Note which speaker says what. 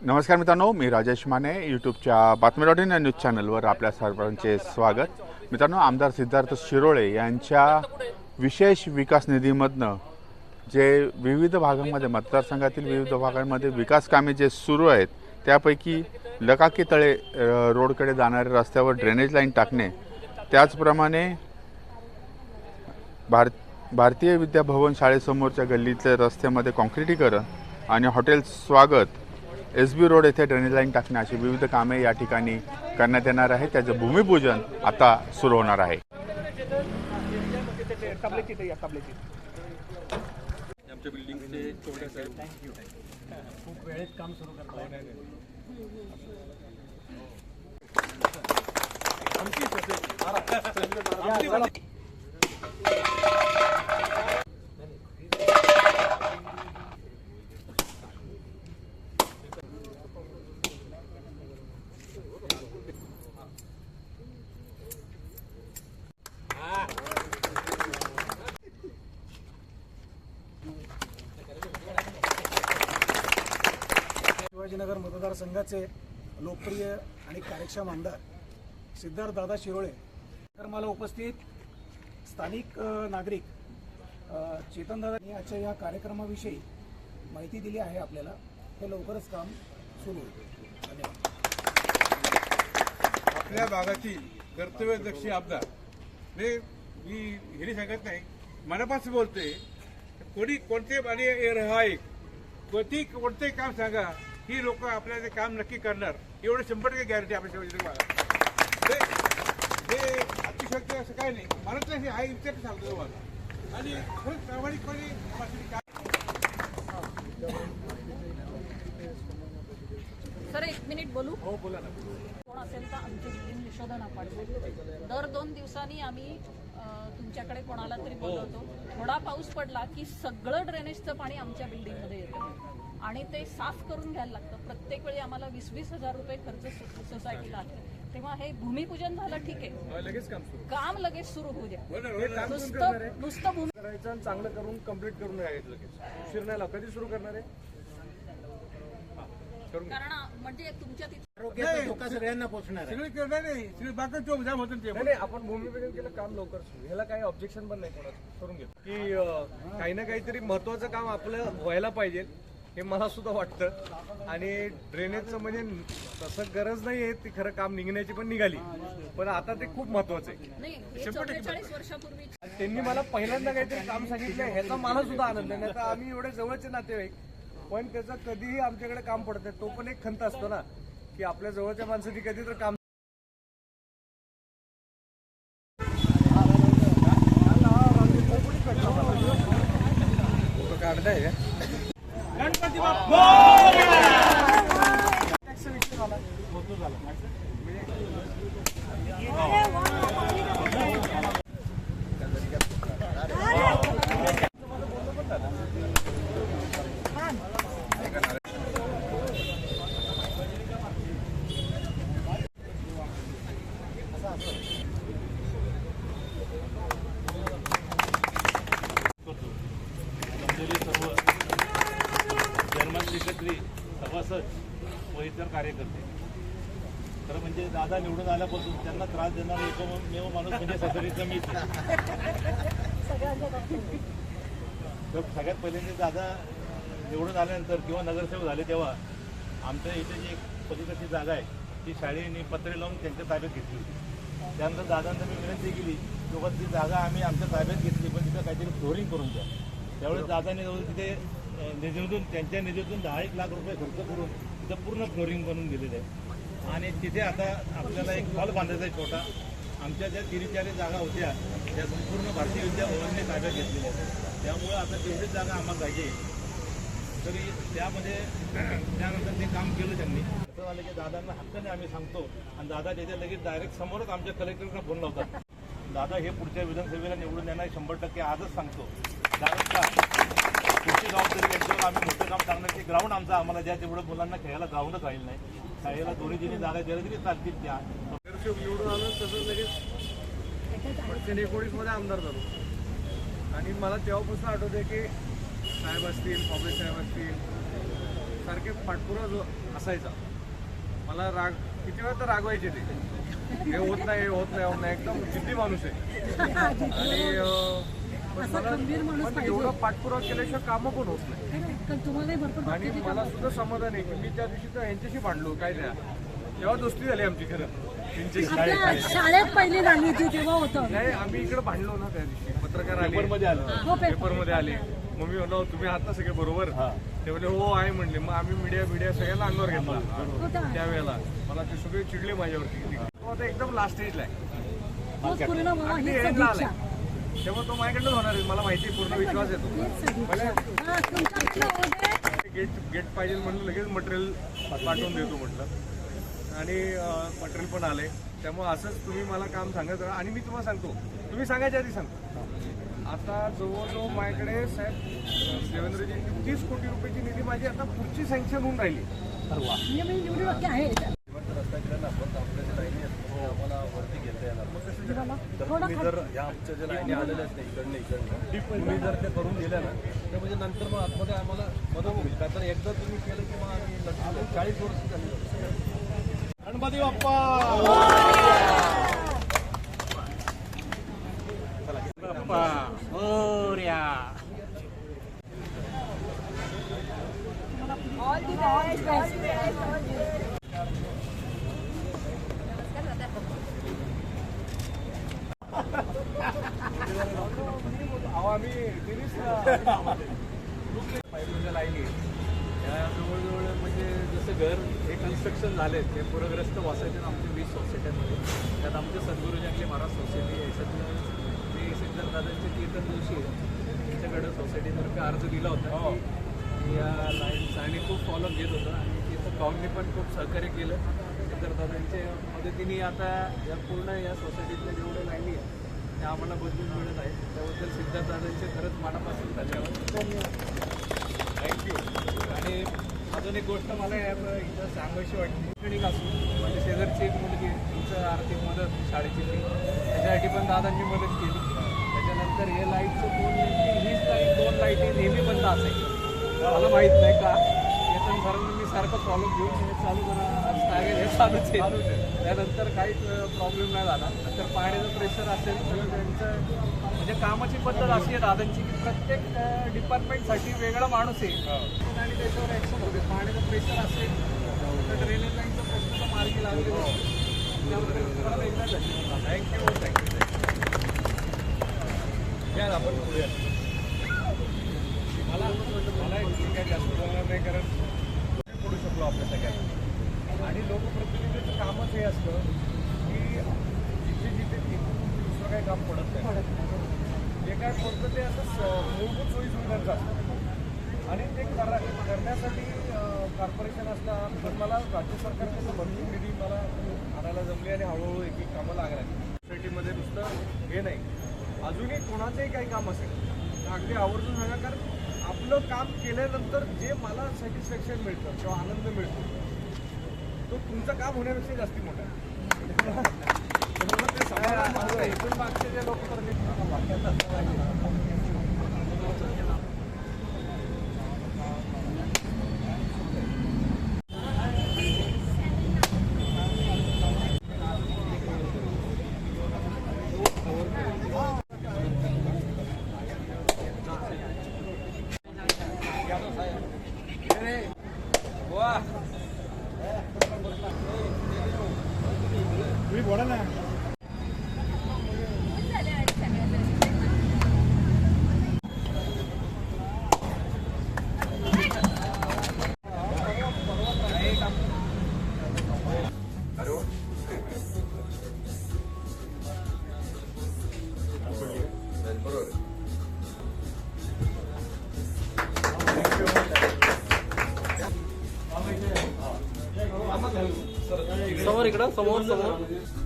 Speaker 1: नमस्कार मित्रांनो मी राजेश माने यूट्यूबच्या बातमी डॉट इन या न्यूज चॅनलवर आपल्या सर्वांचे स्वागत. मित्रांनो आमदार सिद्धार्थ शिरोळे यांच्या विशेष विकास निधीमधनं जे विविध भागांमध्ये मतदारसंघातील विविध भागांमध्ये विकास कामे जे सुरू आहेत त्यापैकी लकाकी तळे रोडकडे जाणाऱ्या रस्त्यावर ड्रेनेज लाईन टाकणे त्याचप्रमाणे भार भारतीय विद्याभवन शाळेसमोरच्या गल्लीतल्या रस्त्यामध्ये कॉन्क्रिटीकरण आणि hotel Swagat S B road येथे ड्रेनेज लाईन टाकणे अशी विविध कामे या ठिकाणी करण्यात येणार आहे त्याचं भूमिपूजन आता सुरू होणार आहे.
Speaker 2: आमच्या बिल्डिंगचे
Speaker 3: खूप वेळेत काम सुरू करताय शिवाजीनगर मतदारसंघाचे लोकप्रिय आणि कार्यक्षम आमदार सिद्धार्थ दादा शिरोळे कार्यक्रमाला उपस्थित स्थानिक नागरिक चेतन दादा यांनी आजच्या या कार्यक्रमाविषयी माहिती दिली आहे आपल्याला. हे लवकरच काम सुरू होईल. धन्यवाद.
Speaker 2: आपल्या भागातील कर्तव्यदक्षी आमदार हे मी हेरी सांगत नाही मनापासून बोलतोय कोणी कोणते आणि हा एक कोणती कोणते काम सांगा ही लोक आपल्याला ते काम नक्की करणार एवढं शंभर टक्के गॅरंटी आपल्या हे अतिशयोक्ती असं काय नाही. मला तर हे विचार सांगतो तुम्हाला आणि खरंच प्रामाणिकपणे
Speaker 4: सर एक मिनिट बोलू? हो बोला ना. कोण असेल तर आमची निशोधन आपण दर दोन दिवसांनी आम्ही तुमच्याकडे कोणाला तरी बोलवतो. थोडा पाऊस पडला की सगळं ड्रेनेजचं पाणी आमच्या बिल्डिंगमध्ये येतं. आणि ते साफ करून घ्यायला लागतं. प्रत्येक वेळी आम्हाला वीस वीस हजार रुपये खर्च सोसायटीला तेव्हा हे भूमिपूजन झालं ठीक आहे.
Speaker 3: लगेच काम सुरू.
Speaker 4: काम लगेच सुरू होऊ द्या. नुसतं नुसतं भूमी
Speaker 3: करायचं आणि चांगलं करून कंप्लीट करून लाव. कधी सुरू करणार आहे?
Speaker 4: कारण म्हणजे तुमच्या तिथे
Speaker 2: सगळे करणार नाही सगळे बाकी चोप जाम होतं ते.
Speaker 3: नाही नाही आपण भूमिपूजन केलं काम लवकर सुरू. ह्याला काही ऑब्जेक्शन पण नाही कोणाचं. करून घेतो की काही ना काहीतरी महत्वाचं काम आपलं व्हायला पाहिजे. हे मला सुद्धा वाटतं. आणि ड्रेनेजचं म्हणजे तसं गरज नाही आहे ती खरं काम निघण्याची पण निघाली. पण आता ते खूप महत्वाचं आहे. आणि त्यांनी मला पहिल्यांदा काहीतरी काम सांगितलं ह्याचा मला सुद्धा आनंद आहे. नाही तर आम्ही एवढे जवळचे नातेवाईक पण त्याचं कधीही आमच्याकडे काम पडत नाही. तो पण एक खंत असतो ना की आपल्या जवळच्या माणसाची कधी तर काम
Speaker 5: कार्यकर्ते. खरं म्हणजे दादा निवडून आल्यापासून त्यांना त्रास देणारा एकमेव माणूस म्हणजे सदरीचा मीच आहे. तर सगळ्यात पहिल्यांदा दादा निवडून आल्यानंतर किंवा नगरसेवक झाले तेव्हा आमच्या इथे जी एक पलीकडची जागा आहे ती शाळेने पत्रे लावून त्यांच्या ताब्यात घेतली होती. त्यानंतर दादांना मी विनंती केली की बाबा ती जागा आम्ही आमच्या ताब्यात घेतली पण तिथं काहीतरी फ्लोरिंग करून द्या. त्यावेळेस दादाने जवळ तिथे निधीतून त्यांच्या निधीतून दहा एक लाख रुपये खर्च करून तिथं पूर्ण फ्लोरिंग बनवून दिलेलं आहे. आणि तिथे आता आपल्याला एक हॉल बांधायचा आहे छोटा. आमच्या ज्या तिन्ही जागा होत्या त्या संपूर्ण भारतीय विद्याभवनने ताब्यात घेतलेल्या आहेत. त्यामुळं आता तेवढीच जागा आम्हाला पाहिजे. तरी त्यामध्ये त्यानंतर ते काम केलं त्यांनी. असं झालं की दादांना हक्काने आम्ही सांगतो. आणि दादा त्याच्या लगेच डायरेक्ट समोरच आमच्या कलेक्टरला फोन लावतात. दादा हे पुढच्या विधानसभेला निवडून येणार शंभर टक्के आजच सांगतो. दादा पुढची जबाबदारी त्यांच्यावर आम्ही मोठं काम करणार. की ग्राउंड आमचा आम्हाला ज्या तेवढं मुलांना खेळायला ग्राउंडच राहील नाही. शाळेला दोन्ही तिन्ही जागा दिल्या तरी चालतील त्या.
Speaker 3: नगरसेवक निवडून आलो तसंच लगेच अडचण एकोणीसमध्ये आमदार झालो. आणि मला तेव्हापासून आठवते की साहेब असतील काँग्रेस साहेब असतील सारखे पाठपुरा जो असायचा मला राग किती वेळा तर रागवायचे ते. हे होत नाही हे होत नाही होत नाही. एकदम जिद्दी माणूस आहे. आणि अं, पण मला पण एवढं पाठपुरावा केल्याशिवाय कामं पण होत नाही.
Speaker 6: तुम्हाला भरपूर
Speaker 3: आणि मला सुद्धा समाधान आहे की मी त्या दिवशी तर यांच्याशी भांडलो काय त्या तेव्हा दोस्ती झाली आमची खरं.
Speaker 6: आपल्या शाळेत पहिली. झाली होती तेव्हा होतं.
Speaker 3: नाही आम्ही इकडे भांडलो ना त्या दिवशी. पत्रकार आले.
Speaker 5: पेपरमध्ये आलं.
Speaker 6: हो. पेपर
Speaker 3: पेपरमध्ये आले. मग मी म्हणलो तुम्ही आहात ना सगळे बरोबर? ते म्हणले हो आहे म्हणले. मग आम्ही मीडिया मीडिया सगळ्यांना अंगावर घेतला.
Speaker 6: होता
Speaker 3: त्यावेळेला. मला ते सगळे चिडले माझ्यावरती. तो आता एकदम लास्ट स्टेजला आहे.
Speaker 6: तोच पूर्ण
Speaker 3: अगदी आलाय. तेव्हा तो माझ्याकडनं होणार आहे मला माहिती आहे पूर्ण विश्वास येतो
Speaker 6: हा
Speaker 3: गेट गेट पाहिजे म्हणलं लगेच मटेरियल पाठवून देतो म्हटलं आणि मटेरियल पण आले त्यामुळे असंच तुम्ही मला काम सांगत राहा आणि मी तुम्हाला सांगतो तुम्ही सांगायच्या आधी सांगतो आता जवळजवळ माझ्याकडे साहेब देवेंद्रजींची तीस कोटी रुपयाची निधी माझी आता पुढची सँक्शन होऊन राहिली
Speaker 6: आहे थोडं
Speaker 7: तुम्ही जर ह्या आमच्या ज्या लाईनी आलेल्या आहेत ना इकडनं इकडनं तुम्ही जर ते करून दिल्या ना तर म्हणजे नंतर मग आतमध्ये आम्हाला मदत होईल. का तर एकदा तुम्ही केलं की मग आम्ही चाळीस वर्ष झाली.
Speaker 5: गणपती बाप्पा!
Speaker 3: अहो आम्ही तिरीच पाईपलाईनच्या लाईनी या जवळजवळ म्हणजे जसं घर हे कन्स्ट्रक्शन झाले ते पूरग्रस्त वासायचे आमच्या वीस सोसायट्यांमध्ये त्यात आमच्या सद्गुरुजंगली महाराज सोसायटी याच्यातलं मी सिद्धार्थदादांचे कीर्तन दिवशी त्यांच्याकडं सोसायटीतर्फे अर्ज दिला होता या लाईन्स आणि खूप फॉलोअप घेत होतं आणि तिथं कॉमनी पण खूप सहकार्य केलं सिद्धार्थदादांच्या मदतीने आता या पूर्ण या सोसायटीतल्या जेवढ्या लाईनी आहेत त्या आम्हाला बदलून मिळत आहे. त्याबद्दल सिद्धार्थ दादांचे खरंच मनापासून धन्यवाद. थँक्यू आणि अजून एक गोष्ट मला इथं सांगायची वाटते. ट्रेनिंग असून म्हणजे शेजारची एक मुलगी तुमचं आर्थिक मदत शाळेची फी त्याच्यासाठी पण दादांनी मदत केली. त्याच्यानंतर हे लाईटचं दोन हीच लाइट दोन लाईटी नेहमी बंद असायची मला माहीत नाही का? येतं सरांनी म्हणजे मी सारखं प्रॉब्लेम घेऊन हे चालू करा. आज हे चालूच आहे. त्यानंतर काहीच प्रॉब्लेम नाही झाला. नंतर पाण्याचं प्रेशर असेल तर त्यांचं म्हणजे कामाची पद्धत अशी आहे दादांची की प्रत्येक डिपार्टमेंटसाठी वेगळा माणूस आहे. आणि त्याच्यावर ॲक्शन होते. पाण्याचं प्रेशर असेल तर ड्रेनेज लाईनचा प्रश्न तर मार्गी लागले. त्याबद्दल तुम्हाला एकदा थँक्यू थँक्यू आपण बोलूया. मला मला काय जास्त बोलणार नाही कारण पडू शकलो आपल्या सगळ्यांना. आणि लोकप्रतिनिधीचं कामच हे असतं की जिथे जिथे दुसरं काही काम पडत नाही. जे काय पडतं ते असं मूलभूत सोयी सुविधांचं असतं. आणि ते करा करण्यासाठी कॉर्पोरेशन असतं पण मला राज्य सरकारकडून भरपूर निधी मला आणायला जमली आणि हळूहळू एक एक कामं लागल्या. सोसायटीमध्ये नुसतं हे नाही. अजूनही कोणाचंही काही काम असेल तर अगदी आवर्जून सांगा कारण आपलं काम केल्यानंतर जे मला सॅटिस्फॅक्शन मिळतं किंवा आनंद मिळतो तुमचं काम होण्यापेक्षा जास्ती मोठं आहे. ते समाधान माझं मागचे जे लोक
Speaker 7: समोर इकडं समोर समोर.